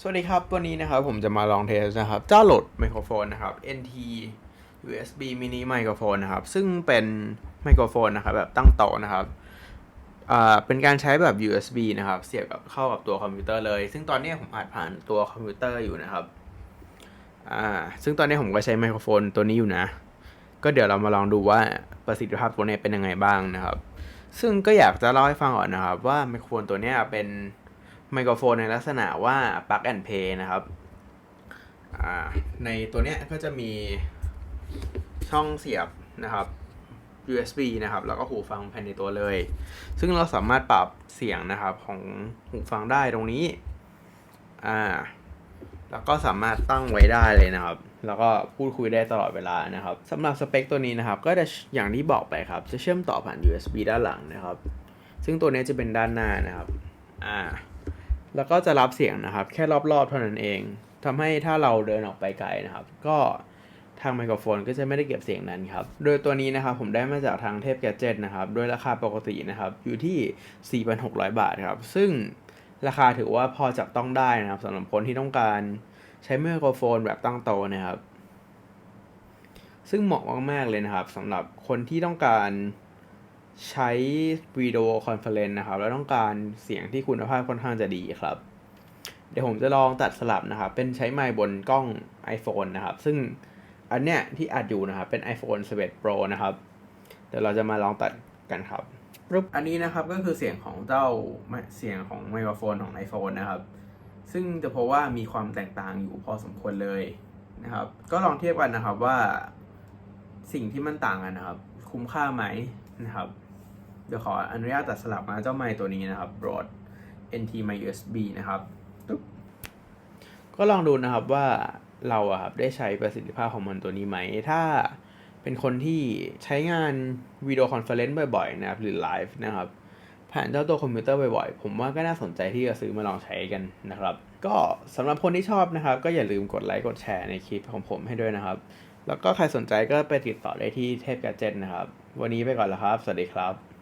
สวัสดีครับ วันนี้นะครับผมจะมาลองเทสนะครับ เจ้าโหลดไมโครโฟนนะครับ NT USB mini ไมโครโฟนนะครับ ซึ่งเป็นไมโครโฟนนะครับ แบบตั้งโต๊ะนะครับอ่าเป็นการใช้แบบ USB นะครับ เสียบกับเข้ากับตัวคอมพิวเตอร์เลย ซึ่งตอนนี้ผมอัดผ่านตัวคอมพิวเตอร์อยู่นะครับอ่าซึ่งตอนนี้ผมก็ใช้ไมโครโฟนตัวนี้อยู่นะ ก็เดี๋ยวเรามาลองดูว่าประสิทธิภาพตัวนี้เป็นยังไงบ้างนะครับ ซึ่งก็อยากจะเล่าให้ฟังก่อนนะครับ ว่าไมโครโฟนตัวเนี้ยเป็น ไมโครโฟนในลักษณะว่า plug and play นะครับ ในตัวเนี้ยก็จะมีช่องเสียบนะครับ USB นะครับ แล้วก็หูฟังภายในตัวเลย ซึ่งเราสามารถปรับเสียงนะครับของหูฟังได้ตรงนี้ อ่า แล้วก็สามารถตั้งไว้ได้เลยนะครับ แล้วก็พูดคุยได้ตลอดเวลานะครับสำหรับสเปคตัวนี้นะครับ ก็จะอย่างที่บอกไปครับ จะเชื่อมต่อผ่าน USB ด้านหลังนะครับ ซึ่งตัวนี้จะเป็นด้านหน้านะครับ อ่า แล้วก็จะรับเสียงนะครับ แค่รอบๆเท่านั้นเองทำให้ถ้าเราเดินออกไปไกลนะครับ ก็ทางไมโครโฟนก็จะไม่ได้เก็บเสียงนั้นครับ โดยตัวนี้นะครับผมได้มาจากทางเทพแกจ e t นะครับโดยราคาปกตินะครับอยู่ที่ 4,600 บาทครับ ซึ่งราคาถือว่าพอจับต้องได้นะครับสำหรับคนที่ต้องการใช้ไมโครโฟนแบบตั้งโตนะครับ ซึ่งเหมาะมากๆเลยนะครับสำหรับคนที่ต้องการ ใช้วิดีโอคอนเฟอเรนซ์นะครับ แล้วต้องการเสียงที่คุณภาพค่อนข้างจะดีครับ เดี๋ยวผมจะลองตัดสลับนะครับ เป็นใช้ไมค์บนกล้อง iPhone นะครับ ซึ่งอันเนี้ยที่อัดอยู่นะครับ เป็น iPhone 11 Pro นะครับ เดี๋ยวเราจะมาลองตัดกันครับรูปอันนี้นะครับก็คือเสียงของเจ้าเสียงของไมโครโฟนของ iPhone นะครับ ซึ่งจะพบว่ามีความแตกต่างอยู่พอสมควรเลยนะครับ ก็ลองเทียบกันนะครับว่าสิ่งที่มันต่างกันนะครับ คุ้มค่าไหมนะครับ เดี๋ยวขออนุญาตตัดสลับมาเจ้าไมค์ตัวนี้นะครับ Rode NT Mic USB นะครับตุ๊บก็ลองดูนะครับว่าเราอะครับได้ใช้ประสิทธิภาพของมันตัวนี้ไหม ถ้าเป็นคนที่ใช้งานวิดีโอคอนเฟอเรนซ์บ่อยๆนะครับหรือไลฟ์นะครับผ่านเจ้าตัวคอมพิวเตอร์บ่อยๆ ผมว่าก็น่าสนใจที่จะซื้อมาลองใช้กันนะครับ ก็สำหรับคนที่ชอบนะครับ ก็อย่าลืมกดไลค์กดแชร์ในคลิปของผมให้ด้วยนะครับ แล้วก็ใครสนใจก็ไปติดต่อได้ที่เทพแกจ e t นะครับ วันนี้ไปก่อนแล้วครับ สวัสดีครับ